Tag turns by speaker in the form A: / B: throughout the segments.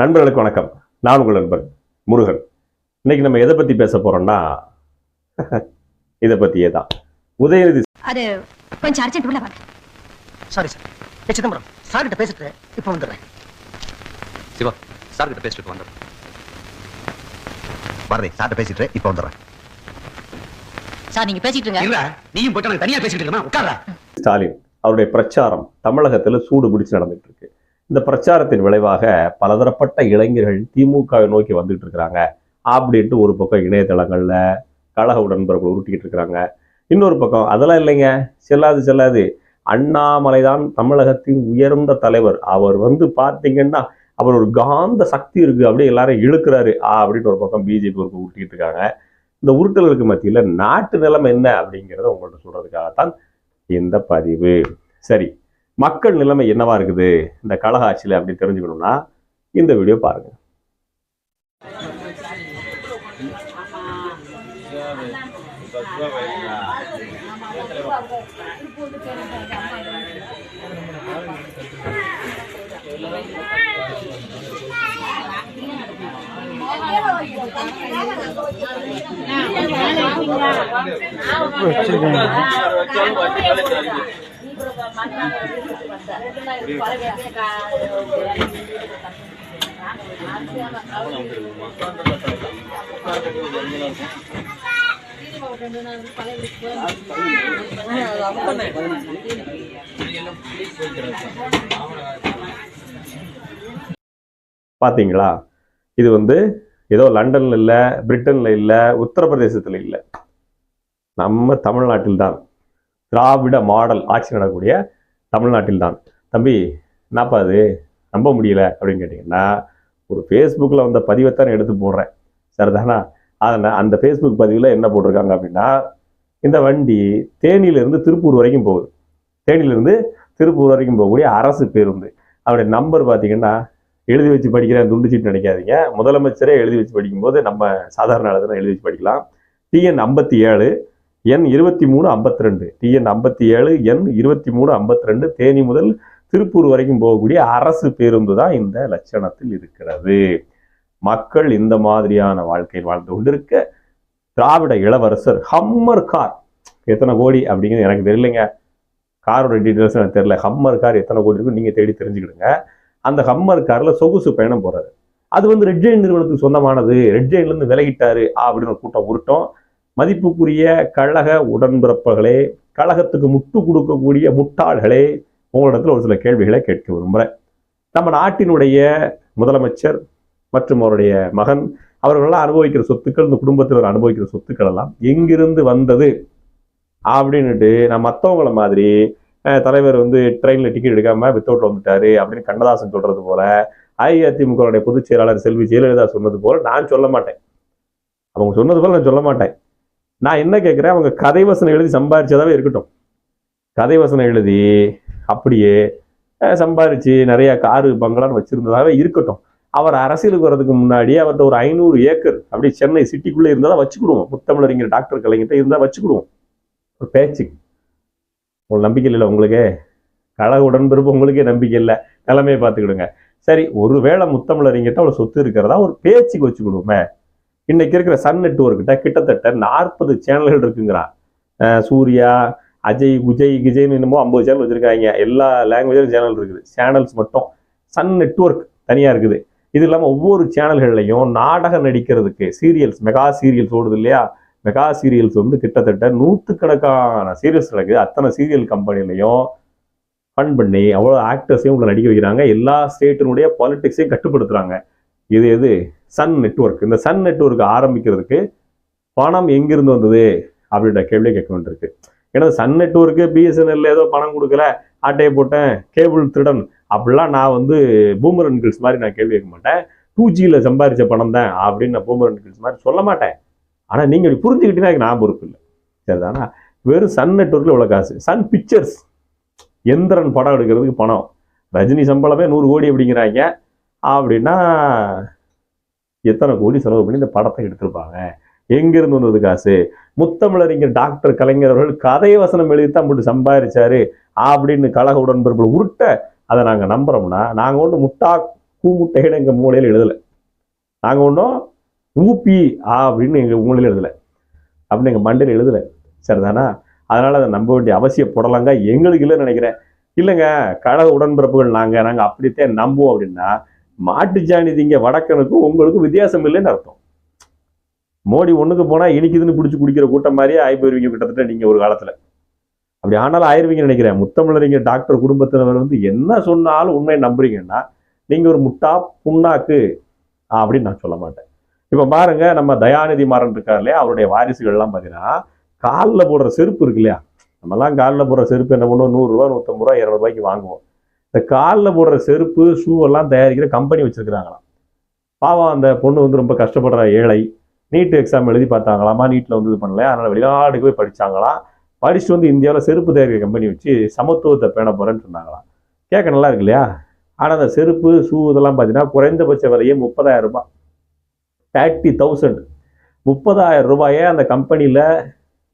A: நண்பர்களுக்கு வணக்கம். நான் உங்கள் நண்பன் முருகன். இன்னைக்கு நம்ம எதை பத்தி பேச போறோம்னா இதை பத்தியே தான். உதயநிதி
B: அது கொஞ்சம் அர்ஜென்ட் உள்ள வாங்க.
C: சாரி சார் ஏ சிதம்பரம் சார் கிட்ட பேசிட்டு இப்போ வந்துடுறேன்.
D: சிவா சார் கிட்ட பேசிட்டு வந்துடுறேன்
E: பாரதி சார்ட்ட பேசிட்டு இப்போ வந்துடுறேன்.
B: சார் நீங்க பேசிட்டு இருங்க.
C: இல்ல நீயும் போயிட்டு எனக்கு தனியா பேசிட்டு இருக்கமா உட்கார
A: ஸ்டாலின் அவருடைய பிரச்சாரம் தமிழகத்துல சூடு பிடிச்சு நடந்துட்டு இருக்கு. இந்த பிரச்சாரத்தின் விளைவாக பலதரப்பட்ட இளைஞர்கள் திமுகவை நோக்கி வந்துட்டு இருக்கிறாங்க. அப்படின்ட்டு ஒரு பக்கம் இணையதளங்களில் கழக உடன்பர்கள் உருட்டிக்கிட்டு இருக்கிறாங்க. இன்னொரு பக்கம் அதெல்லாம் இல்லைங்க. செல்லாது செல்லாது. அண்ணாமலை தான் தமிழகத்தின் உயர்ந்த தலைவர். அவர் வந்து பார்த்தீங்கன்னா அவர் ஒரு காந்த சக்தி இருக்குது அப்படியே எல்லாரும் இழுக்கிறாரு. ஆ அப்படின்னு ஒரு பக்கம் பிஜேபி ஒரு உருட்டிக்கிட்டு இருக்காங்க. இந்த உருட்டல்களுக்கு மத்தியில் நாட்டு நிலைமை என்ன அப்படிங்கிறத உங்கள்கிட்ட சொல்கிறதுக்காகத்தான் இந்த பதிவு. சரி. மக்கள் நிலைமை என்னவா இருக்குது? இந்த கழக ஆட்சியில் அப்படி தெரிஞ்சுக்கணும்னா இந்த வீடியோ பாருங்க. பாத்தீங்களா? இது வந்து ஏதோ லண்டன்ல இல்லை பிரிட்டன்ல இல்லை உத்தரப்பிரதேசத்துல இல்லை. நம்ம தமிழ்நாட்டில் தான் திராவிட மாடல் ஆட்சி நடக்கக்கூடிய தமிழ்நாட்டில் தான் தம்பி என்னப்பா அது நம்ப முடியல அப்படின்னு கேட்டிங்கன்னா ஒரு ஃபேஸ்புக்கில் வந்த பதிவைத்தான் எடுத்து போடுறேன். சரிதானா? அதனால் அந்த ஃபேஸ்புக் பதிவில் என்ன போட்டிருக்காங்க அப்படின்னா இந்த வண்டி தேனியிலிருந்து திருப்பூர் வரைக்கும் போகுது. தேனியிலிருந்து திருப்பூர் வரைக்கும் போகக்கூடிய அரசு பேருந்து. அவருடைய நம்பர் பார்த்தீங்கன்னா எழுதி வச்சு படிக்கிறேன் துண்டு சீட்டு நினைக்காதீங்க. முதலமைச்சரே எழுதி வச்சு படிக்கும்போது நம்ம சாதாரண அளவில் எழுதி வச்சு படிக்கலாம். டிஎன் ஐம்பத்தி ஏழு எண் இருபத்தி மூணு ஐம்பத்தி ரெண்டு டிஎன் ஐம்பத்தி ஏழு எண் இருபத்தி மூணு ஐம்பத்தி ரெண்டு தேனி முதல் திருப்பூர் வரைக்கும் போகக்கூடிய அரசு பேருந்து தான் இந்த லட்சணத்தில் இருக்கிறது. மக்கள் இந்த மாதிரியான வாழ்க்கையில் வாழ்ந்து கொண்டிருக்க திராவிட இளவரசர் ஹம்மர் கார். எத்தனை கோடி அப்படிங்கிறது எனக்கு தெரியலைங்க. காரோட டீட்டெயில்ஸ் எனக்கு தெரியல. ஹம்மர் கார் எத்தனை கோடி இருக்கும் நீங்கள் தேடி தெரிஞ்சுக்கிடுங்க. அந்த ஹம்மர் காரில் சொகுசு பயணம் போகிறது அது வந்து ரெட் ஜெயின் நிறுவனத்துக்கு சொந்தமானது. ரெட் ஜெயின்லேருந்து விலகிட்டாரு அப்படின்னு ஒரு கூட்டம் உருட்டோம். மதிப்புக்குரிய கழக உடன்பிறப்புகளே கழகத்துக்கு முட்டு கொடுக்கக்கூடிய முட்டாள்களே உங்களிடத்தில் ஒரு சில கேள்விகளை கேட்க விரும்புகிறேன் நம்ம நாட்டினுடைய முதலமைச்சர் மற்றும் அவருடைய மகன் அவர்களெல்லாம் அனுபவிக்கிற சொத்துக்கள் இந்த குடும்பத்தில் அனுபவிக்கிற சொத்துக்கள் எல்லாம் எங்கிருந்து வந்தது அப்படின்னுட்டு நான் மற்றவங்கள மாதிரி தலைவர் வந்து ட்ரெயினில் டிக்கெட் எடுக்காம வித்தவுட்டில் வந்துட்டாரு அப்படின்னு கண்ணதாசன் சொல்றது போல அஇஅதிமுகவுடைய பொதுச் செயலாளர் செல்வி ஜெயலலிதா சொன்னது போல நான் சொல்ல மாட்டேன். அவங்க சொன்னது போல நான் சொல்ல மாட்டேன். நான் என்ன கேட்குறேன் அவங்க கதை வசனம் எழுதி சம்பாதிச்சதாவே இருக்கட்டும். கதை வசனம் எழுதி அப்படியே அஹ், சம்பாரிச்சு நிறைய காரு பங்களான்னு வச்சிருந்ததாவே இருக்கட்டும். அவர் அரசியலுக்கு வர்றதுக்கு முன்னாடி அவர்கிட்ட ஒரு ஐநூறு ஏக்கர் அப்படி சென்னை சிட்டிக்குள்ளே இருந்தால் தான் வச்சுக்கிடுவோம். முத்தமிழறிஞர் டாக்டர் கலைஞர்கிட்ட இருந்தால் வச்சுக்கிடுவோம். ஒரு பேச்சு. உங்களுக்கு நம்பிக்கை இல்லை உங்களுக்கு? கழக உடன்பிறப்பு உங்களுக்கே நம்பிக்கை இல்லை. நிலைமையை பார்த்துக்கிடுங்க. சரி ஒருவேளை முத்தமிழறிஞர்கிட்ட அவ்வளோ சொத்து இருக்கிறதா? ஒரு பேச்சுக்கு வச்சுக்கிடுவோமே. இன்னைக்கு இருக்கிற சன் நெட்ஒர்க்கிட்ட கிட்டத்தட்ட நாற்பது சேனல்கள் இருக்குங்கிறான் சூர்யா அஜய் குஜய் கிஜய்னு என்னமோ ஐம்பது சேனல் வச்சிருக்காங்க. எல்லா லாங்குவேஜிலும் சேனல் இருக்குது. சேனல்ஸ் மட்டும் சன் நெட்வொர்க் தனியாக இருக்குது. இது இல்லாமல் ஒவ்வொரு சேனல்கள்லையும் நாடகம் நடிக்கிறதுக்கு சீரியல்ஸ் மெகா சீரியல்ஸ் ஓடுது இல்லையா? மெகா சீரியல்ஸ் வந்து கிட்டத்தட்ட நூற்றுக்கணக்கான சீரியல்ஸ் நடக்குது. அத்தனை சீரியல் கம்பெனிலையும் ஃபன் பண்ணி அவ்வளோ ஆக்டர்ஸையும் உங்களை நடிக்க வைக்கிறாங்க. எல்லா ஸ்டேட்டினுடைய பாலிட்டிக்ஸையும் கட்டுப்படுத்துகிறாங்க இது எது? Sun network. இந்த சன் நெட்வொர்க் ஆரம்பிக்கிறதுக்கு பணம் எங்கிருந்து வந்தது? அப்படின்ற கேள்வி கேட்க வேண்டியிருக்கு. ஏன்னா சன் நெட்வொர்க்கு பிஎஸ்என்எல் ஏதோ பணம் கொடுக்கல ஆட்டையை போட்டேன் கேபிள் திருடன் அப்படிலாம் நான் வந்து பூமரன் கில்ஸ் மாதிரி நான் கேள்வி கேட்க மாட்டேன். டூ ஜியில் சம்பாரித்த பணம் தான் அப்படின்னு நான் பூமரன் கில்ஸ் மாதிரி சொல்ல மாட்டேன். ஆனால் நீங்கள் இப்படி புரிஞ்சுக்கிட்டீங்கன்னா எனக்கு நான் பொறுப்பு இல்லை. சரிதானா? வெறும் சன் நெட்வொர்க்கில் இவ்வளோ காசு. சன் பிக்சர்ஸ் எந்திரன் படம் எடுக்கிறதுக்கு பணம். ரஜினி சம்பளமே நூறு கோடி அப்படிங்கிறாங்க. அப்படின்னா எத்தனை கோடி செலவு பண்ணி இந்த படத்தை எடுத்திருப்பாங்க? எங்கிருந்து வந்தது காசு? முத்தமிழறிஞர் டாக்டர் கலைஞர் அவர்கள் கதை வசனம் எழுதித்தான் போட்டு சம்பாதிச்சாரு அப்படின்னு கழக உடன்பிறப்புகள் உருட்ட அதை நாங்கள் நம்புறோம்னா நாங்கள் ஒன்று முட்டா கூமுட்டைன்னு எங்கள் மூலையில் எழுதலை. நாங்கள் ஒன்றும் ஊப்பி ஆ அப்படின்னு எங்கள் மூலையில் எழுதலை. அப்படின்னு எங்கள் மண்டையில் எழுதலை. சரிதானா அதனால் அதை நம்ப வேண்டிய அவசியப்படலாங்க எங்களுக்கு இல்லைன்னு நினைக்கிறேன். இல்லைங்க கழக உடன்பிறப்புகள் நாங்கள் நாங்கள் அப்படித்தான் நம்புவோம் அப்படின்னா மாட்டுச்சாணி திங்க வடக்கனுக்கும் உங்களுக்கும் வித்தியாசம் இல்லைன்னு அர்த்தம். மோடி ஒண்ணுக்கு போனால் இனிக்குதுன்னு பிடிச்சி குடிக்கிற கூட்டம் மாதிரியே ஆகி போயிருவீங்க கிட்டத்தட்ட நீங்கள் ஒரு காலத்தில். அப்படி ஆனாலும் ஆயிருவீங்கன்னு நினைக்கிறேன். முத்தமிழறிஞர் டாக்டர் குடும்பத்தினர் வந்து என்ன சொன்னாலும் உண்மையை நம்புறீங்கன்னா நீங்கள் ஒரு முட்டா புண்ணாக்கு அப்படின்னு நான் சொல்ல மாட்டேன். இப்போ பாருங்க நம்ம தயாநிதி மாறன் இருக்கார் இல்லையா? அவருடைய வாரிசுகள்லாம் பார்த்தீங்கன்னா காலில் போடுற செருப்பு இருக்கு இல்லையா? நம்மலாம் காலில் போடுற செருப்பு என்ன பண்ணுவோம்? நூறுரூவா நூற்றம்பது ரூபா இரநூறுபாய்க்கு வாங்குவோம். இந்த காலில் போடுற செருப்பு ஷூ எல்லாம் தயாரிக்கிற கம்பெனி வச்சுருக்குறாங்களாம். பாவம் அந்த பொண்ணு வந்து ரொம்ப கஷ்டப்படுற ஏழை. நீட் எக்ஸாம் எழுதி பார்த்தாங்களாமா? நீட்டில் வந்து இது பண்ணல அதனால் வெளிநாட்டுக்கு போய் படித்தாங்களாம் படிச்சுட்டு வந்து இந்தியாவில் செருப்பு தயாரிக்கிற கம்பெனி வச்சு சமத்துவத்தை பேண போகிறேன்னு சொன்னாங்களாம். கேட்க நல்லா இருக்கு இல்லையா? ஆனால் அந்த செருப்பு ஷூ இதெல்லாம் பார்த்தீங்கன்னா குறைந்தபட்ச விலையே முப்பதாயிரம் ரூபாய். தேர்ட்டி தௌசண்ட் முப்பதாயிரம் ரூபாயே அந்த கம்பெனியில்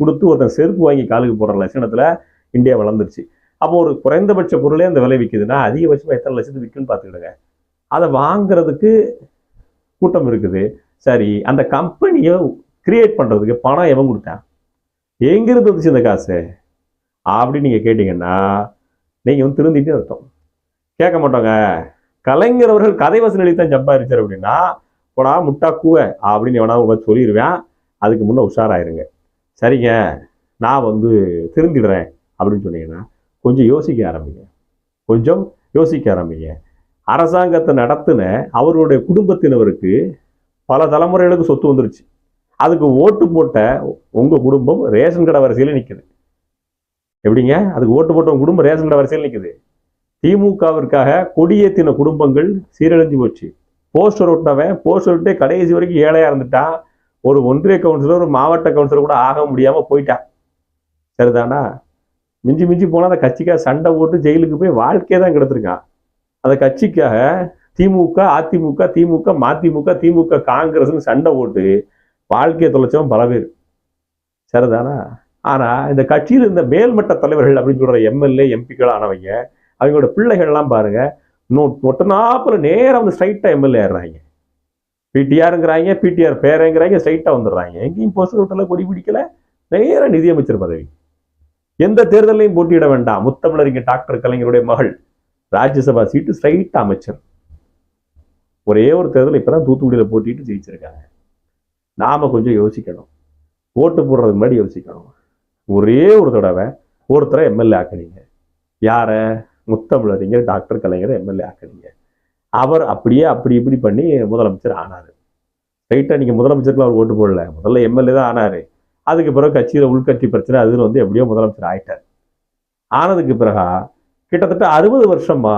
A: கொடுத்து ஒருத்தன் செருப்பு வாங்கி காலுக்கு போடுற லட்சணத்தில் இந்தியா வளர்ந்துருச்சு. அப்போ ஒரு குறைந்தபட்ச பொருளே அந்த விலை விற்குதுன்னா அதிகபட்சமாக எத்தனை லட்சத்துக்கு விற்குன்னு பார்த்துக்கிடுங்க. அதை வாங்குறதுக்கு கூட்டம் இருக்குது. சரி அந்த கம்பெனியை கிரியேட் பண்ணுறதுக்கு பணம் எவன் கொடுத்தான்? எங்கிருந்து வந்துச்சு இந்த காசு? அப்படின்னு நீங்கள் கேட்டிங்கன்னா நீங்கள் வந்து திருந்திட்டு அர்த்தம். கேட்க மாட்டோங்க. கலைஞர் அவர்கள் கதை வசூல் எழுதி சம்பாதிச்சார் அப்படின்னா போடா முட்டா கூவ அப்படின்னு எவனா உங்களை சொல்லிடுவேன் அதுக்கு முன்னே உஷாராயிருங்க. சரிங்க நான் வந்து திருந்திடுறேன் அப்படின்னு சொன்னீங்கன்னா கொஞ்சம் யோசிக்க ஆரம்பிங்க. கொஞ்சம் யோசிக்க ஆரம்பிங்க. அரசாங்கத்தை நடத்தின அவருடைய குடும்பத்தினருக்கு பல தலைமுறைகளுக்கு சொத்து வந்துருச்சு. அதுக்கு ஓட்டு போட்ட உங்கள் குடும்பம் ரேஷன் கடை வரிசையில் நிற்குது எப்படிங்க? அதுக்கு ஓட்டு போட்ட உங்கள் குடும்பம் ரேஷன் கடை வரிசையில் நிற்குது திமுகவிற்காக கொடியேற்றின குடும்பங்கள் சீரழிஞ்சு போச்சு. போஸ்டர் ஒட்டினவன் போஸ்டர் விட்டே கடைசி வரைக்கும் ஏழையாக இருந்துட்டான் ஒரு ஒன்றிய கவுன்சிலர் ஒரு மாவட்ட கவுன்சிலர் கூட ஆக முடியாமல் போயிட்டான் சரிதானா? மிஞ்சி மிஞ்சி போனால் அந்த கட்சிக்காக சண்டை போட்டு ஜெயிலுக்கு போய் வாழ்க்கையே தான் கெடுத்திருக்கான். அந்த கட்சிக்காக திமுக அதிமுக திமுக மதிமுக திமுக காங்கிரஸ்னு சண்டை போட்டு வாழ்க்கையை தொலைச்சவன் பல பேர். சரிதானா? ஆனால் இந்த கட்சியில் இருந்த மேல்மட்ட தலைவர்கள் அப்படின்னு சொல்கிற எம்எல்ஏ எம்பிக்கள் ஆனவங்க அவங்களோட பிள்ளைகள்லாம் பாருங்க இன்னும் ஒட்டனாப்புல நேரம் வந்து ஸ்ட்ரைட்டாக எம்எல்ஏ ஆடுறாங்க பிடிஆருங்கிறாங்க பிடிஆர் பேரங்கிறாங்க ஸ்ட்ரைட்டாக வந்துடுறாங்க. எங்கேயும் போஸ்டர் விட்டல கொடி பிடிக்கல. நேராக நிதியமைச்சர் பதவி. எந்த தேர்தலையும் போட்டியிட வேண்டாம். முத்தமிழறிஞர் டாக்டர் கலைஞருடைய மகள் ராஜ்யசபா சீட்டு ஸ்ட்ரைட் அமைச்சர். ஒரே ஒரு தேர்தல் இப்பதான் தூத்துக்குடியில போட்டிட்டு ஜெயிச்சிருக்காங்க. நாம கொஞ்சம் யோசிக்கணும். ஓட்டு போடுறதுக்கு முன்னாடி யோசிக்கணும். ஒரே ஒரு தடவை ஒருத்தரை எம்எல்ஏ ஆக்குனீங்க. யார? முத்தமிழறிஞர் டாக்டர் கலைஞர் எம்எல்ஏ ஆக்குறீங்க அவர் அப்படியே அப்படி இப்படி பண்ணி முதலமைச்சர் ஆனாரு. ரைட்டாக நீங்கள் முதலமைச்சருக்குலாம் அவர் ஓட்டு போடல. முதல்ல எம்எல்ஏ தான் ஆனாரு. அதுக்கு பிறகு கட்சியில் உள்கட்சி பிரச்சனை அதில் வந்து எப்படியோ முதலமைச்சர் ஆயிட்டார். ஆனதுக்கு பிறகா கிட்டத்தட்ட அறுபது வருஷமா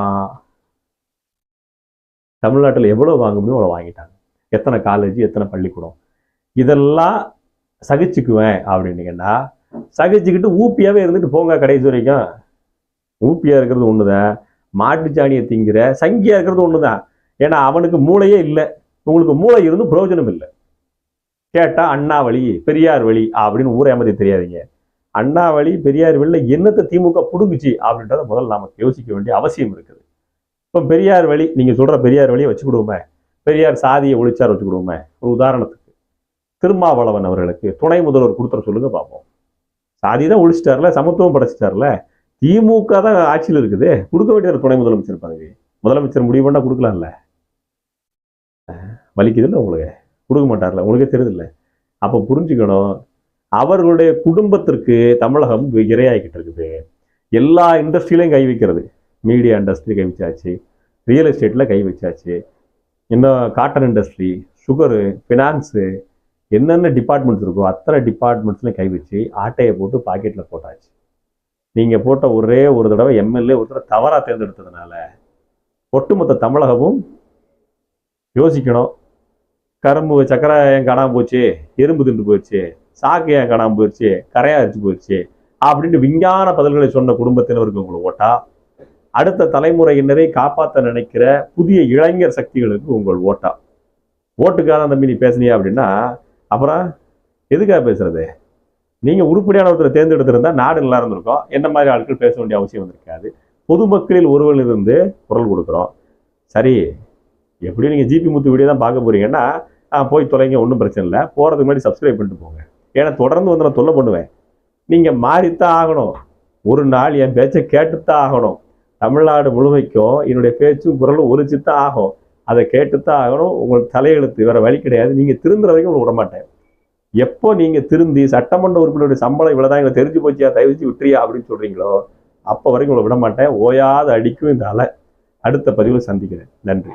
A: தமிழ்நாட்டில் எவ்வளோ வாங்க முடியும் அவ்வளோ வாங்கிட்டாங்க. எத்தனை காலேஜ் எத்தனை பள்ளிக்கூடம். இதெல்லாம் சகிச்சுக்குவேன் அப்படின்னீங்கன்னா சகிச்சுக்கிட்டு ஊப்பியாவே இருந்துட்டு போங்க கடைசி வரைக்கும். ஊப்பியாக இருக்கிறது ஒண்ணுதான். மாட்டுச்சாணியை திங்கிற சங்கியா இருக்கிறது ஒண்ணுதான். ஏன்னா அவனுக்கு மூளையே இல்லை. உங்களுக்கு மூளை இருந்து பிரயோஜனம் இல்லை. கேட்டா அண்ணா வழி பெரியார் வழி அப்படின்னு ஊரை ஏமாத்தி தெரியாதீங்க. அண்ணா வழி பெரியார் வழியில் என்னத்தை திமுக புடுங்குச்சு அப்படின்றத முதல்ல நாம் யோசிக்க வேண்டிய அவசியம் இருக்குது. இப்போ பெரியார் வழி நீங்க சொல்ற பெரியார் வழியை வச்சுக்கிடுவோமே பெரியார் சாதியை ஒழிச்சார் வச்சுக்கிடுவோமே ஒரு உதாரணத்துக்கு திருமாவளவன் அவர்களுக்கு துணை முதல்வர் கொடுத்துற சொல்லுங்க பார்ப்போம். சாதி தான் ஒழிச்சிட்டார்ல சமத்துவம் படைச்சிட்டார்ல. திமுக தான் ஆட்சியில் இருக்குது. கொடுக்க வேண்டியது துணை முதலமைச்சர் பதவி. முதலமைச்சர் முடிவு பண்ணா கொடுக்கலாம்ல. வலிக்குதுல்ல உங்களுக்கு? கொடுக்க மாட்டார்ல உங்களுக்கே தெரியுதுல்ல. அப்போ புரிஞ்சுக்கணும். அவர்களுடைய குடும்பத்திற்கு தமிழகம் இரையாகிக்கிட்டு இருக்குது எல்லா இண்டஸ்ட்ரியிலையும் கை வைக்கிறது. மீடியா இண்டஸ்ட்ரி கை வச்சாச்சு. ரியல் எஸ்டேட்டில் கை வச்சாச்சு. இன்னும் காட்டன் இண்டஸ்ட்ரி சுகரு ஃபினான்ஸு என்னென்ன டிபார்ட்மெண்ட்ஸ் இருக்கோ அத்தனை டிபார்ட்மெண்ட்ஸ்லையும் கை வச்சு ஆட்டையை போட்டு பாக்கெட்டில் போட்டாச்சு. நீங்கள் போட்ட ஒரே ஒரு தடவை எம்எல்ஏ ஒரு தடவை தவறாக தேர்ந்தெடுத்ததுனால ஒட்டுமொத்த தமிழகமும் யோசிக்கணும். கரும்பு சக்கரை ஏன் காணாமல் போச்சு? எறும்பு திண்டு போயிடுச்சு சாக்கு ஏன் காணாமல் போயிடுச்சு கரையா அரிச்சு போயிடுச்சு அப்படின்னு விஞ்ஞான பதில்களை சொன்ன குடும்பத்தினருக்கு உங்களை ஓட்டா. அடுத்த தலைமுறையினரை காப்பாற்ற நினைக்கிற புதிய இளைஞர் சக்திகளுக்கு உங்கள் ஓட்டா. ஓட்டுக்காக தம்பி நீ பேசுனியா அப்படின்னா அப்புறம் எதுக்காக பேசுறது? நீங்கள் உருப்படியான ஒருத்தரை தேர்ந்தெடுத்திருந்தா நாடு நல்லா இருந்திருக்கும். என்ன மாதிரி ஆட்கள் பேச வேண்டிய அவசியம் இருக்காது பொதுமக்களில் ஒருவரிலிருந்து குரல் கொடுக்குறோம். சரி எப்படி நீங்கள் ஜிபி முத்து வீடியோ தான் பார்க்க போறீங்கன்னா போய் தொலைங்க ஒன்றும் பிரச்சனை இல்லை. போகிறதுக்கு முன்னாடி சப்ஸ்கிரைப் பண்ணிட்டு போங்க. ஏன்னா தொடர்ந்து வந்து நான் தொல்லை பண்ணுவேன். நீங்கள் மாறித்தான் ஆகணும். ஒரு நாள் என் பேச்சை கேட்டுத்தான் ஆகணும். தமிழ்நாடு முழுமைக்கும் என்னுடைய பேச்சும் குரலும் ஒலிச்சுத்தான் ஆகும். அதை கேட்டுத்தான் ஆகணும். உங்களுக்கு தலையெழுத்து வேறு வழி கிடையாது. நீங்கள் திருந்துற வரைக்கும் உங்களுக்கு விடமாட்டேன் எப்போ நீங்கள் திருந்தி சட்டமன்ற உறுப்பினருடைய சம்பளம் இவ்வளோதான் எங்களை தெரிஞ்சு போச்சியா தயவு செஞ்சு விட்டுறியா அப்படின்னு சொல்கிறீங்களோ அப்போ வரைக்கும் உங்களை விட மாட்டேன். ஓயாத அடிக்கும் இந்த அலை. அடுத்த பதிவில் சந்திக்கிறேன். நன்றி.